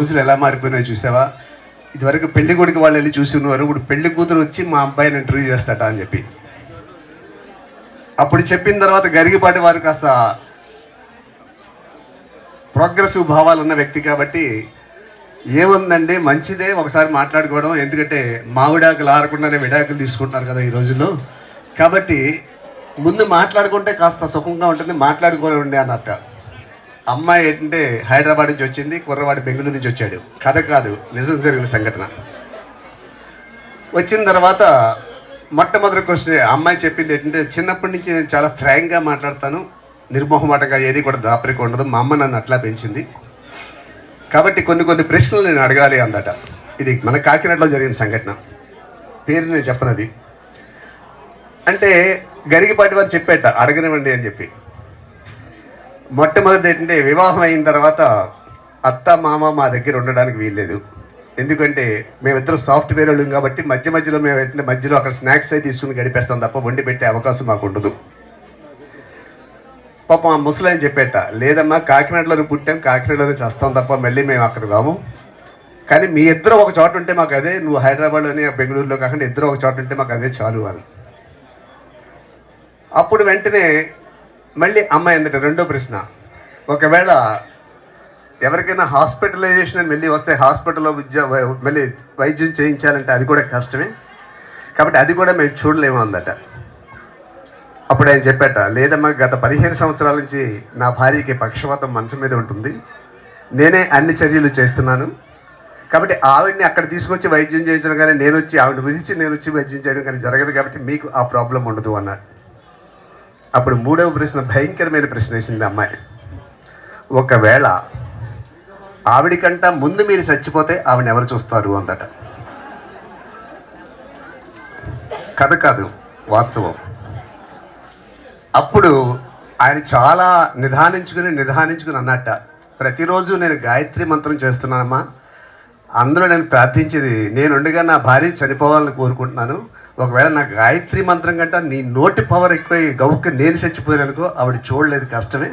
రోజులు ఎలా మారిపోయినాయో చూసావా? ఇదివరకు పెళ్ళి కొడుకు వాళ్ళు వెళ్ళి చూసి ఉన్నారు ఇప్పుడు పెళ్ళి కూతురు వచ్చి మా అబ్బాయిని ఇంటర్వ్యూ చేస్తాట అని చెప్పి. అప్పుడు చెప్పిన తర్వాత గరిగిపాటి వారు కాస్త ప్రోగ్రెసివ్ భావాలు ఉన్న వ్యక్తి కాబట్టి ఏముందండి? మంచిదే ఒకసారి మాట్లాడుకోవడం. ఎందుకంటే మామిడాకులు ఆరకుండానే విడాకులు తీసుకుంటున్నారు కదా ఈ రోజుల్లో. కాబట్టి ముందు మాట్లాడుకుంటే కాస్త సుఖంగా ఉంటుంది మాట్లాడుకోండి అన్నట్టు. అమ్మాయి ఏంటంటే హైదరాబాద్ నుంచి వచ్చింది కుర్రవాడి బెంగళూరు నుంచి వచ్చాడు. కథ కాదు నిజం జరిగిన సంఘటన. వచ్చిన తర్వాత మొట్టమొదటి క్వశ్చన్ అమ్మాయి చెప్పింది ఏంటంటే చిన్నప్పటి నుంచి నేను చాలా ఫ్రాంక్గా మాట్లాడతాను నిర్మోహమాటంగా ఏది కూడా దాపరిక ఉండదు మా అమ్మ నన్ను అట్లా పెంచింది. కాబట్టి కొన్ని కొన్ని ప్రశ్నలు నేను అడగాలి అందట. ఇది మన కాకినాడలో జరిగిన సంఘటన. పేరు నేను చెప్పనది. అంటే గరిగిపాటి వారు చెప్పేట అడగనివ్వండి అని చెప్పి. మొట్టమొదటి ఏంటంటే వివాహం అయిన తర్వాత అత్త మామ మా దగ్గర ఉండడానికి వీల్లేదు. ఎందుకంటే మేమిద్దరం సాఫ్ట్వేర్ వాళ్ళం కాబట్టి మధ్య మధ్యలో మేము ఏంటంటే మధ్యలో అక్కడ స్నాక్స్ అయితే తీసుకుని గడిపేస్తాం తప్ప వండి పెట్టే అవకాశం మాకు ఉండదు. పాపం ఆ ముసలాయన చెప్పేట లేదమ్మా కాకినాడలోనే పుట్టాం కాకినాడలోనే చేస్తాం తప్ప మళ్ళీ మేము అక్కడ రాము. కానీ మీ ఇద్దరు ఒక చోట ఉంటే మాకు అదే నువ్వు హైదరాబాద్లోనే బెంగళూరులో కాకుండా ఇద్దరు ఒక చోట ఉంటే మాకు అదే చాలు అని. అప్పుడు వెంటనే మళ్ళీ అమ్మాయి అందట రెండో ప్రశ్న. ఒకవేళ ఎవరికైనా హాస్పిటలైజేషన్ అని వెళ్ళి వస్తే హాస్పిటల్లో విద్య మళ్ళీ వైద్యం చేయించాలంటే అది కూడా కష్టమే. కాబట్టి అది కూడా మేము చూడలేము అందట అప్పుడు ఆయన చెప్పాట లేదమ్మా గత పదిహేను సంవత్సరాల నుంచి నా భార్యకి పక్షవాతం మంచం మీద ఉంటుంది. నేనే అన్ని చర్యలు చేస్తున్నాను. కాబట్టి ఆవిడ్ని అక్కడ తీసుకొచ్చి వైద్యం చేయించడం కానీ నేను వచ్చి ఆవిడ విడిచి నేను వచ్చి వైద్యం చేయడం కానీ జరగదు కాబట్టి మీకు ఆ ప్రాబ్లం ఉండదు అన్నాడు. అప్పుడు మూడవ ప్రశ్న భయంకరమైన ప్రశ్న వేసింది అమ్మాయి. ఒకవేళ ఆవిడికంట ముందు మీరు చచ్చిపోతే ఆవిడ ఎవరు చూస్తారు అందట. కథ కాదు వాస్తవం. అప్పుడు ఆయన చాలా నిధానించుకుని నిధానించుకుని అన్నట్ట ప్రతిరోజు నేను గాయత్రి మంత్రం చేస్తున్నానమ్మా. అందులో నేను ప్రార్థించేది నేను ఉండగా నా భార్య చనిపోవాలని కోరుకుంటున్నాను. ఒకవేళ నా గాయత్రి మంత్రం కంటే నీ నోటి పవర్ ఎక్కువ గౌక్క నేను చచ్చిపోయాననుకో ఆవిడ చూడలేదు కష్టమే.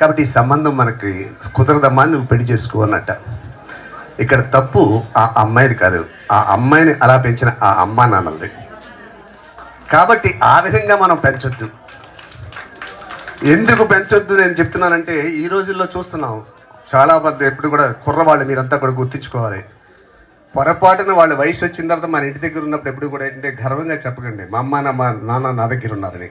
కాబట్టి ఈ సంబంధం మనకి కుదరదమ్మా నువ్వు పెళ్ళి చేసుకో అన్నట్ట. ఇక్కడ తప్పు ఆ అమ్మాయిది కాదు. ఆ అమ్మాయిని అలా పెంచిన ఆ అమ్మా నాన్నలది. కాబట్టి ఆ విధంగా మనం పెంచొద్దు. ఎందుకు పెంచొద్దు నేను చెప్తున్నానంటే ఈ రోజుల్లో చూస్తున్నాం. చాలా మంది ఎప్పుడు కూడా కుర్రవాళ్ళు మీరంతా కూడా గుర్తించుకోవాలి. పొరపాటున వాళ్ళ వయసు వచ్చిన తర్వాత మన ఇంటి దగ్గర ఉన్నప్పుడు ఎప్పుడు కూడా ఏంటంటే గర్వంగా చెప్పకండి. మా అమ్మ నా మా నాన్న నా దగ్గర ఉన్నారని.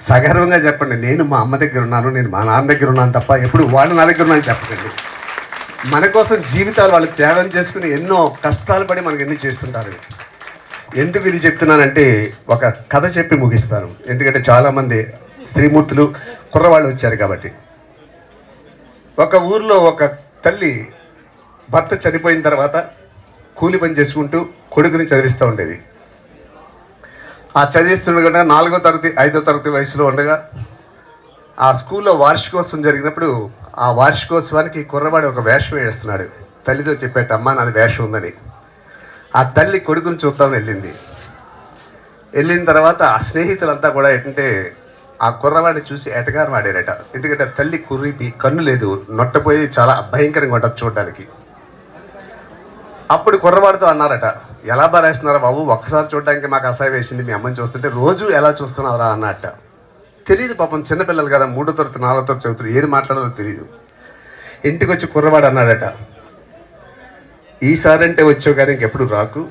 సగర్వంగా చెప్పండి. నేను మా అమ్మ దగ్గర ఉన్నాను. నేను మా నాన్న దగ్గర ఉన్నాను తప్ప ఎప్పుడు వాళ్ళు నా దగ్గర ఉన్నాను చెప్పకండి. మన కోసం జీవితాలు వాళ్ళు త్యాగం చేసుకుని ఎన్నో కష్టాలు పడి మనకు ఎన్ని చేస్తుంటారు. ఎందుకు ఇది చెప్తున్నానంటే ఒక కథ చెప్పి ముగిస్తాను. ఎందుకంటే చాలామంది స్త్రీమూర్తులు కుర్రవాళ్ళు వచ్చారు కాబట్టి. ఒక ఊర్లో ఒక తల్లి భర్త చనిపోయిన తర్వాత కూలి పని చేసుకుంటూ కొడుకుని చదివిస్తూ ఉండేది. ఆ చదివిస్తుండగా నాలుగో తరగతి ఐదో తరగతి వయసులో ఉండగా ఆ స్కూల్లో వార్షికోత్సవం జరిగినప్పుడు ఆ వార్షికోత్సవానికి కుర్రవాడు ఒక వేషం వేస్తున్నాడు. తల్లితో చెప్పేట అమ్మ నాది వేషం ఉందని. ఆ తల్లి కొడుకుని చూద్దామని వెళ్ళింది. వెళ్ళిన తర్వాత ఆ స్నేహితులంతా కూడా ఏంటంటే ఆ కుర్రవాడిని చూసి ఎటగారు వాడారట. ఎందుకంటే తల్లి కుర్రిపి కన్ను లేదు. నొట్టపోయి చాలా భయంకరంగా ఉంటుంది చూడడానికి. అప్పుడు కుర్రవాడితో అన్నారట ఎలా బారేస్తున్నారు బాబు? ఒక్కసారి చూడడానికి మాకు అసహ్యం వేసింది. మీ అమ్మని చూస్తుంటే రోజు ఎలా చూస్తున్నావురా? అన్నట్ట. తెలియదు పాపం చిన్నపిల్లలు కదా మూడో తరగతి నాలుగో తరగతి చదువుతారు ఏది మాట్లాడాలో తెలియదు ఇంటికి వచ్చి కుర్రవాడు అన్నాడట ఈసారి అంటే వచ్చావు కానీ ఇంకెప్పుడు రాకు.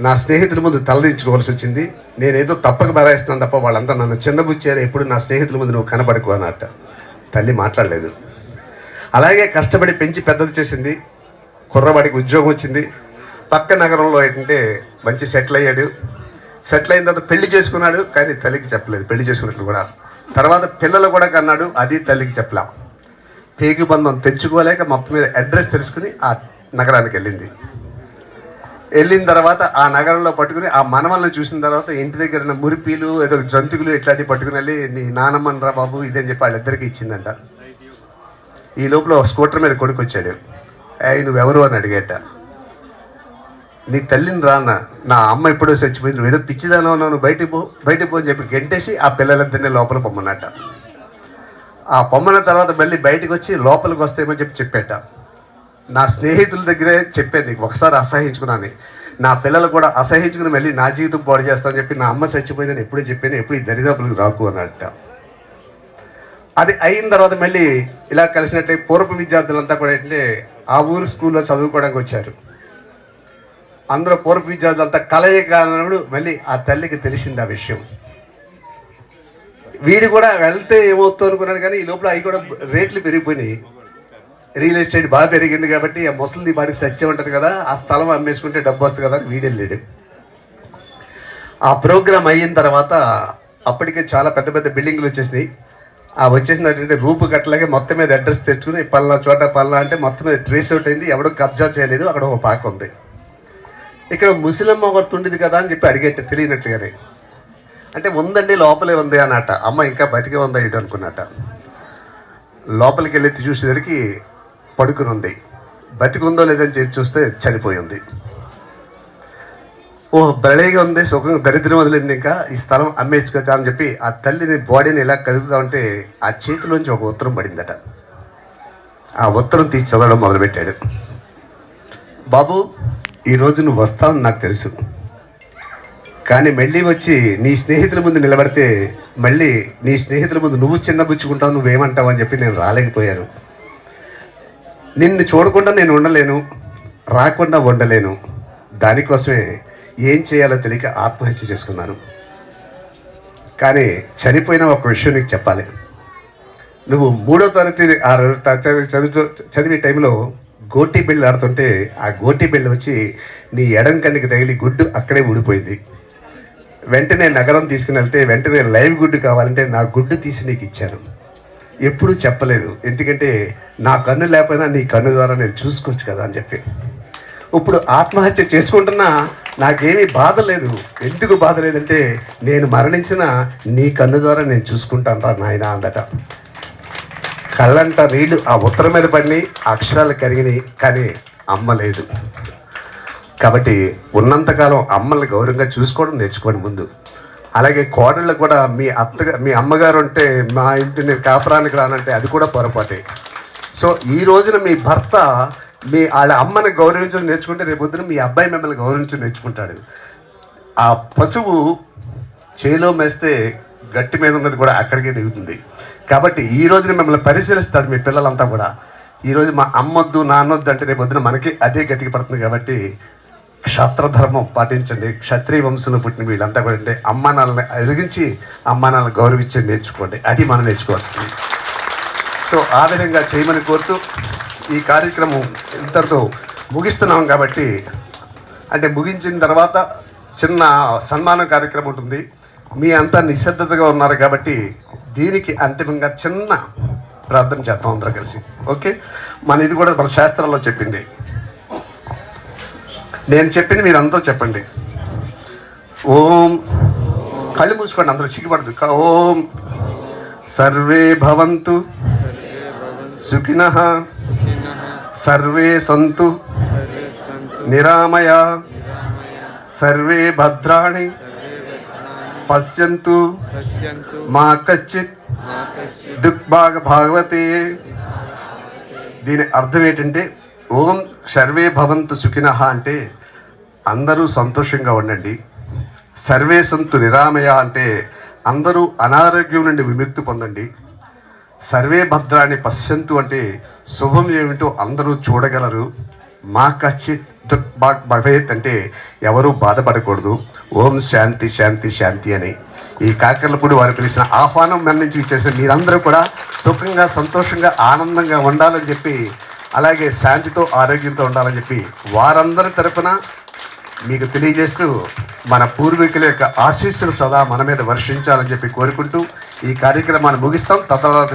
నా స్నేహితుల ముందు తలదించుకోవాల్సి వచ్చింది. నేనేదో తప్పక బరాయిస్తున్నాను తప్ప వాళ్ళంతా నన్ను చిన్నబుచ్చారు. ఎప్పుడు నా స్నేహితుల ముందు నువ్వు కనబడుకో అన్నట్ట. తల్లి మాట్లాడలేదు. అలాగే కష్టపడి పెంచి పెద్దది చేసింది. కుర్రవాడికి ఉద్యోగం వచ్చింది. పక్క నగరంలో ఏంటంటే మంచి సెటిల్ అయ్యాడు. సెటిల్ అయిన తర్వాత పెళ్ళి చేసుకున్నాడు కానీ తల్లికి చెప్పలేదు. పెళ్ళి చేసుకున్నట్లు కూడా. తర్వాత పిల్లలు కూడా కన్నాడు అది తల్లికి చెప్పలేం. పేగి బంధం తెచ్చుకోలేక మొత్తం మీద అడ్రస్ తెలుసుకుని ఆ నగరానికి వెళ్ళింది. వెళ్ళిన తర్వాత ఆ నగరంలో పట్టుకుని ఆ మనవల్ని చూసిన తర్వాత ఇంటి దగ్గర ఉన్న మురిపీలు ఏదో జంతుకులు ఇట్లాంటివి పట్టుకుని వెళ్ళి నీ నానమ్మని రా బాబు ఇదని చెప్పి వాళ్ళిద్దరికి ఇచ్చిందంట. ఈ లోపల స్కూటర్ మీద కొడుకు వచ్చాడు. నువ్వెవరు అని అడిగేట. నీ తల్లిని రాన్న నా అమ్మ ఎప్పుడో చచ్చిపోయింది. నువ్వు ఏదో పిచ్చిదానో నువ్వు బయటికి పో బయటికి పో అని చెప్పి గెంటేసి ఆ పిల్లలందరినీ లోపల పొమ్మనట ఆ పొమ్మన తర్వాత మళ్ళీ బయటకు వచ్చి లోపలికి వస్తాయమని చెప్పి చెప్పేట. నా స్నేహితుల దగ్గరే చెప్పేది. ఒకసారి అసహించుకున్నాను. నా పిల్లలు కూడా అసహించుకుని మళ్ళీ నా జీవితం పాడు చేస్తానని చెప్పి నా అమ్మ చచ్చిపోయిందని ఎప్పుడూ చెప్పాను. ఎప్పుడు ఈ దరిదాపులకు రాకు అన్నట్ట అది అయిన తర్వాత మళ్ళీ ఇలా కలిసినట్టే పూర్వ విద్యార్థులంతా కూడా ఏంటంటే ఆ ఊరు స్కూల్లో చదువుకోవడానికి వచ్చారు. అందరూ పూర్వ విద్యార్థులంతా కలయిక అన్నప్పుడు మళ్ళీ ఆ తల్లికి తెలిసింది ఆ విషయం. వీడు కూడా వెళ్తే ఏమవుతుంది అనుకున్నాడు కానీ ఈ లోపల అవి కూడా రేట్లు పెరిగిపోయినాయి. రియల్ ఎస్టేట్ బాగా పెరిగింది కాబట్టి ఆ ముసలిది వాడికి సత్యం ఉంటుంది కదా ఆ స్థలం అమ్మేసుకుంటే డబ్బు వస్తుంది కదా అని వీడు వెళ్ళాడు. ఆ ప్రోగ్రామ్ అయిన తర్వాత అప్పటికే చాలా పెద్ద పెద్ద బిల్డింగ్లు వచ్చేసినాయి. ఆ వచ్చేసినటువంటి రూపు కట్టలాగే మొత్తం మీద అడ్రస్ తెచ్చుకుని పలానా చోట పలానా అంటే మొత్తం మీద ట్రేస్ అవుట్ అయింది ఎవడో కబ్జా చేయలేదు అక్కడ ఒక పాక ఉంది. ఇక్కడ ముసలమ్మ ఒకటి కదా అని చెప్పి అడిగేట్టు తెలియనట్టుగానే అంటే ఉందండి లోపలే ఉంది అన్నట. అమ్మ ఇంకా బతికే ఉందా ఇటు అనుకున్నట్ట లోపలికి వెళ్ళి చూసేసరికి పడుకుని ఉంది బతికుందో లేదని చెప్పి చూస్తే చనిపోయింది. ఓ బలేగా ఉంది సుఖం దరిద్రం వదిలింది ఇంకా ఈ స్థలం అమ్మేచ్చుకోవచ్చా అని చెప్పి ఆ తల్లిని బాడీని ఇలా కదుపుతా ఉంటే ఆ చేతిలోంచి ఒక ఉత్తరం పడిందట. ఆ ఉత్తరం తీసి చదవడం మొదలుపెట్టాడు. బాబు ఈరోజు నువ్వు వస్తావని నాకు తెలుసు. కానీ మళ్ళీ వచ్చి నీ స్నేహితుల ముందు నిలబడితే మళ్ళీ నీ స్నేహితుల ముందు నువ్వు చిన్నబుచ్చుకుంటావు నువ్వేమంటావు అని చెప్పి నేను రాలేకపోయాను. నిన్ను చూడకుండా నేను ఉండలేను రాకుండా ఉండలేను. దానికోసమే ఏం చేయాలో తెలియక ఆత్మహత్య చేసుకున్నాను. కానీ చనిపోయిన ఒక విషయం నీకు చెప్పాలి. నువ్వు మూడో తరగతి ఆ చదివి చదువు చదివే టైంలో గోటి బిళ్ళు ఆడుతుంటే ఆ గోటి బిళ్ళ వచ్చి నీ ఎడం కన్నుకి తగిలి గుడ్డు అక్కడే ఊడిపోయింది. వెంటనే నగరం తీసుకుని వెళ్తే వెంటనే లైవ్ గుడ్డు కావాలంటే నా గుడ్డు తీసి నీకు ఇచ్చాను. ఎప్పుడూ చెప్పలేదు. ఎందుకంటే నా కన్ను లేకపోయినా నీ కన్ను ద్వారా నేను చూసుకోవచ్చు కదా అని చెప్పి. ఇప్పుడు ఆత్మహత్య చేసుకుంటున్నా నాకేమీ బాధ లేదు. ఎందుకు బాధ లేదంటే నేను మరణించిన నీ కన్ను ద్వారా నేను చూసుకుంటాను రా నాయన అందట. కళ్ళంట నీళ్ళు ఆ ఉత్తరం మీద పడినాయి అక్షరాలు కరిగినాయి కానీ అమ్మ లేదు. కాబట్టి ఉన్నంతకాలం అమ్మల్ని గౌరవంగా చూసుకోవడం నేర్చుకోండి ముందు. అలాగే కోడళ్ళు కూడా మీ అత్తగా మీ అమ్మగారు ఉంటే మా ఇంటి నేను కాపురానికి రానంటే అది కూడా పొరపాటే. సో ఈ రోజున మీ భర్త మీ వాళ్ళ అమ్మని గౌరవించడం నేర్చుకుంటే రేపొద్దున మీ అబ్బాయి మిమ్మల్ని గౌరవించడం నేర్చుకుంటాడు. ఆ పశువు చేలో మేస్తే గట్టి మీద ఉన్నది కూడా అక్కడికే దిగుతుంది. కాబట్టి ఈ రోజున మిమ్మల్ని పరిశీలిస్తాడు మీ పిల్లలంతా కూడా. ఈరోజు మా అమ్మొద్దు నాన్నొద్దు అంటే రేపు వద్దున మనకి అదే గతికి పడుతుంది కాబట్టి క్షత్రధర్మం పాటించండి. క్షత్రియ వంశంలో పుట్టిన వీళ్ళంతా కూడా అంటే అమ్మా నాన్నని ఎరిగించి అమ్మా గౌరవించి నేర్చుకోండి. అది మనం నేర్చుకోవాల్సింది. సో ఆ విధంగా చేయమని కోరుతూ ఈ కార్యక్రమం ఇంతటితో ముగిస్తున్నాం కాబట్టి అంటే ముగించిన తర్వాత చిన్న సన్మానం కార్యక్రమం ఉంటుంది. మీ అంతా నిశ్శబ్దతగా ఉన్నారు కాబట్టి దీనికి అంతిమంగా చిన్న ప్రార్థన చేద్దాం అందరూ కలిసి. ఓకే? మన ఇది కూడా మన శాస్త్రాల్లో చెప్పింది. నేను చెప్పింది మీరు అందరూ చెప్పండి. ఓం కళ్ళు మూసుకోండి అందరూ సిగ్గుపడదు. ఓం సర్వే భవంతు సుఖిన. సర్వే సంతు. నిరామయ. సర్వే భద్రాణి. పశ్యంతు. మా కచ్చిత్ మా భాగవతే. దీని అర్థం ఏంటంటే ఓం సర్వే భవంతు సుఖిన అంటే అందరూ సంతోషంగా ఉండండి. సర్వే సంతు నిరామయ అంటే అందరూ అనారోగ్యం నుండి విముక్తి పొందండి. సర్వే భద్రాన్ని పశ్యంతు అంటే శుభం ఏమిటో అందరూ చూడగలరు. మా కచ్చిత్ భవేత్ అంటే ఎవరూ బాధపడకూడదు. ఓం శాంతి శాంతి శాంతి అని. ఈ కాకర్లపూడి వారు పిలిచిన ఆహ్వానం మన నుంచి ఇచ్చేసిన మీరందరూ కూడా సుఖంగా సంతోషంగా ఆనందంగా ఉండాలని చెప్పి అలాగే శాంతితో ఆరోగ్యంతో ఉండాలని చెప్పి వారందరి తరపున మీకు తెలియజేస్తూ మన పూర్వీకుల యొక్క ఆశీస్సులు సదా మన మీద వర్షించాలని చెప్పి కోరుకుంటూ ఈ కార్యక్రమాన్ని ముగిస్తాం. తద్వారా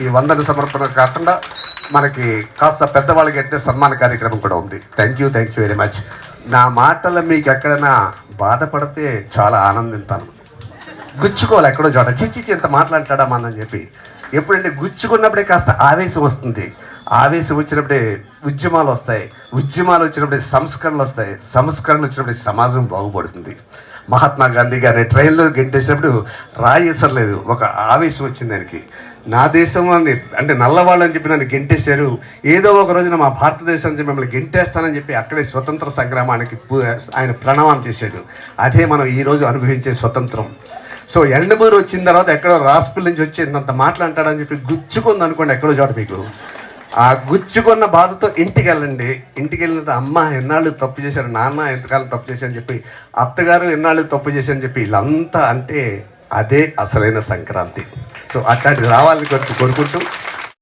ఈ వందన సమర్పణ కాకుండా మనకి కాస్త పెద్దవాళ్ళకి అంటే సన్మాన కార్యక్రమం కూడా ఉంది. Thank you thank you very much నా మాటలు మీకు ఎక్కడైనా బాధపడితే చాలా ఆనందిస్తాను గుచ్చుకోవాలి ఎక్కడో చోట. చిచ్చి ఇంత మాట్లాడతాడా మనని చెప్పి. ఎప్పుడంటే గుచ్చుకున్నప్పుడే కాస్త ఆవేశం వస్తుంది. ఆవేశం వచ్చినప్పుడే ఉద్యమాలు వస్తాయి. ఉద్యమాలు వచ్చినప్పుడే సంస్కరణలు వస్తాయి. సంస్కరణలు వచ్చినప్పుడే సమాజం బాగుపడుతుంది. మహాత్మా గాంధీ గారిని ట్రైన్లో గెంటేసినప్పుడు రాయేసరలేదు ఒక ఆవేశం వచ్చింది దానికి నా దేశం అని అంటే నల్లవాళ్ళని చెప్పి నన్ను గెంటేశారు. ఏదో ఒక రోజున మా భారతదేశం నుంచి మిమ్మల్ని గెంటేస్తానని చెప్పి అక్కడే స్వతంత్ర సంగ్రామానికి ఆయన ప్రణామం చేశాడు. అదే మనం ఈరోజు అనుభవించే స్వతంత్రం. సో ఎండమూరు వచ్చిన తర్వాత ఎక్కడో రాస్పుల్ నుంచి వచ్చి ఇంత మాట్లాంటాడని చెప్పి గుచ్చుకుంది అనుకోండి ఎక్కడో చోట మీకు. ఆ గుచ్చుకున్న బాధతో ఇంటికి వెళ్ళండి ఇంటికి వెళ్ళిన అమ్మ ఎన్నాళ్ళు తప్పు చేశారు నాన్న ఎంతకాలం తప్పు చేశారని చెప్పి అత్తగారు ఎన్నాళ్ళు తప్పు చేశారని చెప్పి వీళ్ళంతా అంటే అదే అసలైన సంక్రాంతి. సో అట్లాంటిది రావాలని కోరు- కోరుకుంటూ